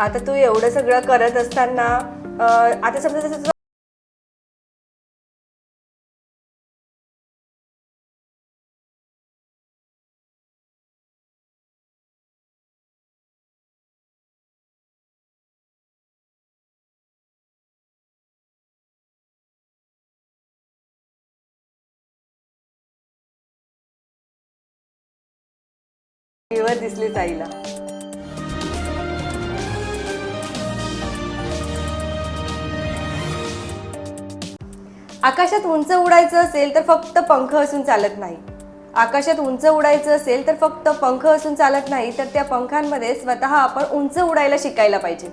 आता तू एवढं सगळं करत असताना आता समजा जसं दिसली ताईला. आकाशात उंच उडायचं असेल तर फक्त पंख असून चालत नाही. आकाशात उंच उडायचं असेल तर फक्त पंख असून चालत नाही तर त्या पंखांमध्ये स्वतः आपण उंच उडायला शिकायला पाहिजे.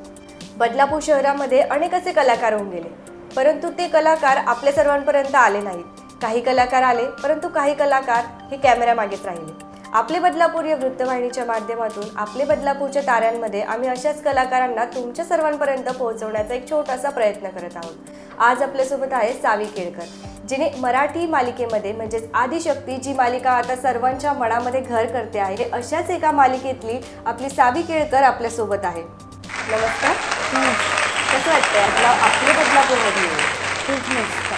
बदलापूर शहरामध्ये अनेक असे कलाकार होऊन गेले. परंतु ते कलाकार आपल्या सर्वांपर्यंत आले नाहीत. काही कलाकार आले परंतु काही कलाकार हे कॅमेऱ्यामागेच राहिले. आपले बदलापूर या वृत्तवाहिनीच्या माध्यमातून आपले बदलापूरच्या ताऱ्यांमध्ये आम्ही अशाच कलाकारांना तुमच्या सर्वांपर्यंत पोहोचवण्याचा एक छोटासा प्रयत्न करत आहोत. आज आपल्यासोबत आहे सावी केळकर. जिने मराठी मालिकेमध्ये म्हणजेच आदिशक्ती जी मालिका आता सर्वांच्या मनामध्ये घर करते आहे हे अशाच एका मालिकेतली आपली सावी केळकर आपल्यासोबत आहे. नमस्कार. कसं वाटतंय आपला आपले बदलापूरमध्ये? येऊन? खूप मस्त.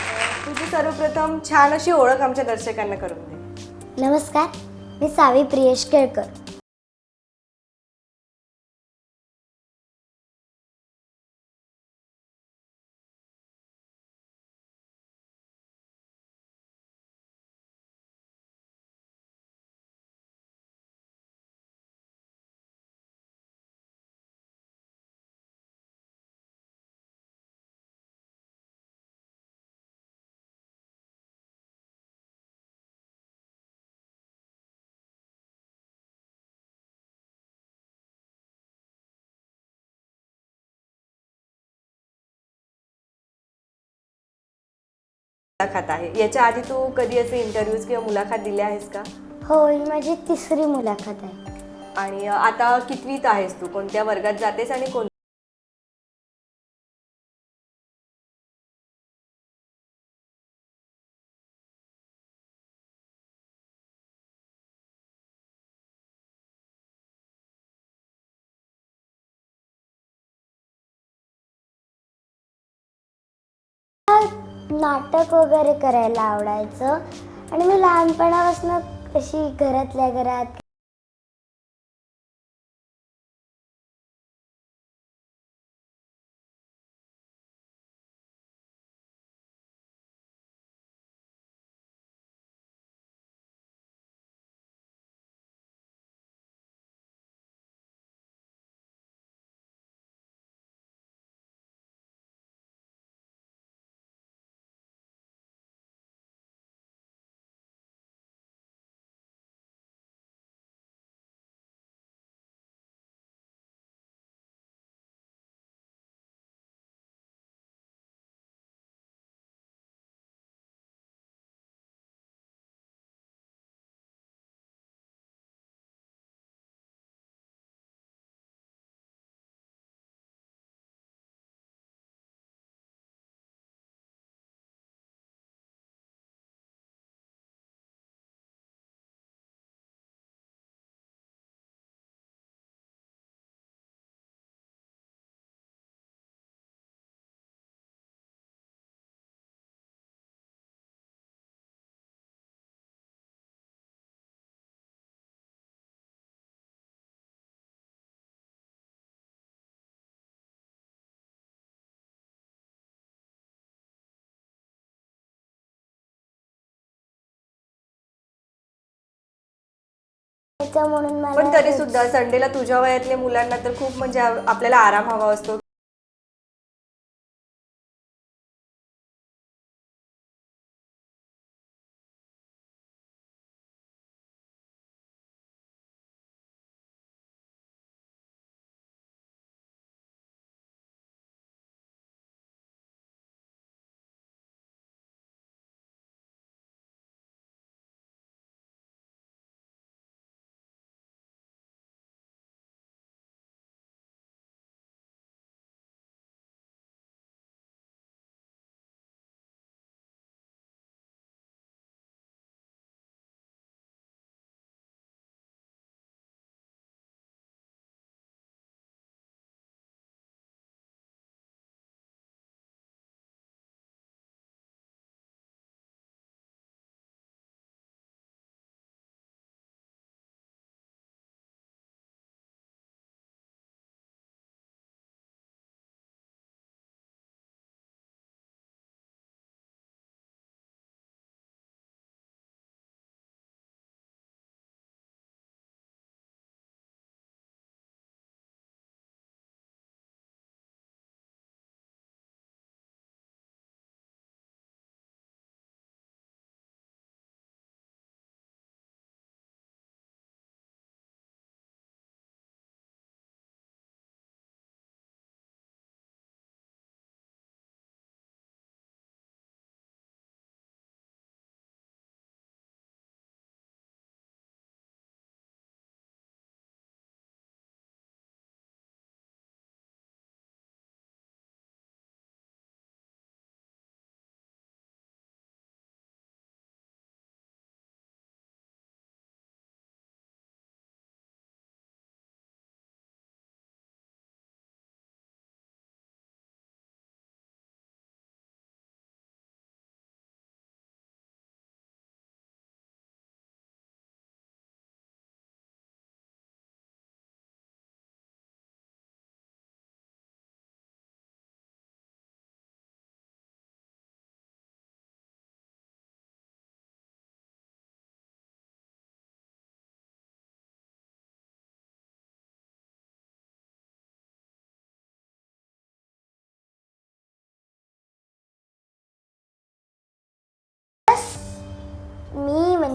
तुझी सर्वप्रथम छान अशी ओळख आमच्या दर्शकांना करून दे. नमस्कार. मी सावी प्रियेश केळकर मुलाखत आहे. याच्या आधी तू कधी असे इंटरव्ह्यूज किंवा मुलाखत दिल्या आहेस का? हो ही माझी तिसरी मुलाखत आहे. आणि अ, आता कितवीत आहेस तू? कोणत्या वर्गात जातेस आणि कोण नाटक वगैरे करायला आवडायचं. आणि मी लहानपणापासून अशी घरातल्या घरात यायचं म्हणून मला पण तरी सुद्धा संडेला तुझ्या वयातल्या मुलांना तर खूप म्हणजे आपल्याला आराम हवा असतो.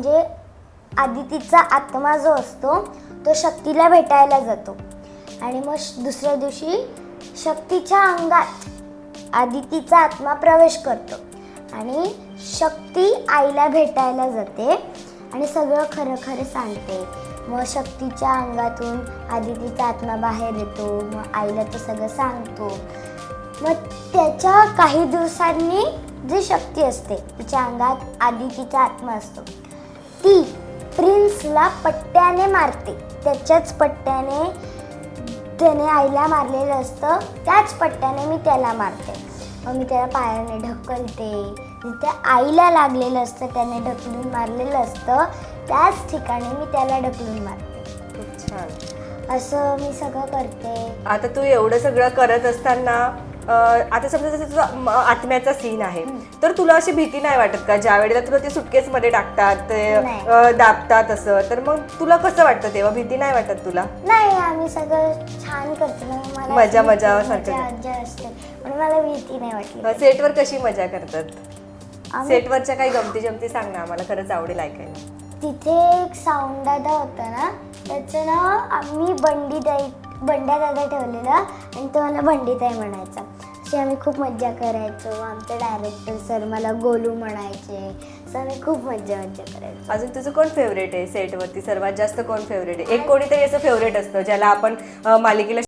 म्हणजे आदितीचा आत्मा जो असतो तो शक्तीला भेटायला जातो. आणि मग दुसऱ्या दिवशी शक्तीच्या अंगात आदितीचा आत्मा प्रवेश करतो. आणि शक्ती आईला भेटायला जाते आणि सगळं खरं खरं सांगते. मग शक्तीच्या अंगातून आदितीचा आत्मा बाहेर येतो मग आईला तो सगळं सांगतो. मग त्याच्या काही दिवसांनी जी शक्ती असते तिच्या अंगात आदितीचा आत्मा असतो. ती प्रिन्सला पट्ट्याने मारते. त्याच्याच पट्ट्याने त्याने आईला मारलेलं असतं. त्याच पट्ट्याने मी त्याला मारते. मग मी त्याला पायाने ढकलते. जिथे आईला लागलेलं असतं त्याने ढकलून मारलेलं असतं. त्याच ठिकाणी मी त्याला ढकलून मारते. खूप छान. असं मी सगळं करते. आता तू एवढं सगळं करत असताना आता समजा जसं तुझा आत्म्याचा सीन आहे. तर तुला अशी भीती नाही वाटत का? ज्या वेळेला तुला ते सुटकेस मध्ये टाकतात ते दाबतात असं तर मग तुला कसं वाटतं तेव्हा? भीती नाही वाटत तुला? नाही आम्ही सगळं छान करतो. ना मला मजा- मजा सारखं. असते. मला भीती नाही वाटली सेटवर कशी मजा करतात? सेटवरच्या काही गमती जमती सांग ना आम्हाला खरंच आवडेल ऐकायला. तिथे एक साऊंड दादा होता ना त्याचं नाव आम्ही बंडीताई बंड्या दादा ठेवलेला आणि तो मला बंडीताई म्हणायचा. अशी आम्ही खूप मज्जा करायचो. आमचे डायरेक्टर सर मला गोलू म्हणायचे. असं आम्ही खूप मज्जा मज्जा करायचो. अजून तुझं कोण फेवरेट आहे सेटवरती सर्वात जास्त कोण फेवरेट आहे? एक कोणीतरी असं फेवरेट असतं ज्याला आपण मालिकेला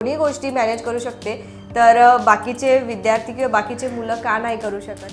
दोन्ही गोष्टी मॅनेज करू शकते. तर बाकीचे विद्यार्थी किंवा बाकीचे मुलं का नाही करू शकत?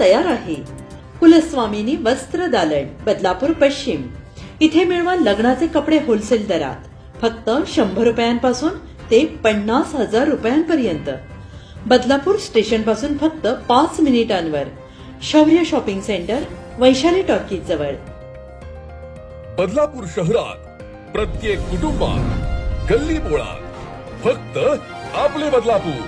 तयार आहे. कुलस्वामिनी वस्त्र दालन बदलापूर पश्चिम. इथे मिळवा लग्नाचे कपडे होलसेल दरात. फक्त शंभर रुपयांपासून ते पन्नास हजार रुपयांपर्यंत. बदलापूर स्टेशनपासून फक्त पाच मिनिटांवर. शौर्य शॉपिंग सेंटर वैशाली टॉकीज जवळ. बदलापूर शहरात प्रत्येक कुटुंबात गल्ली बोळात फक्त आपले बदलापूर.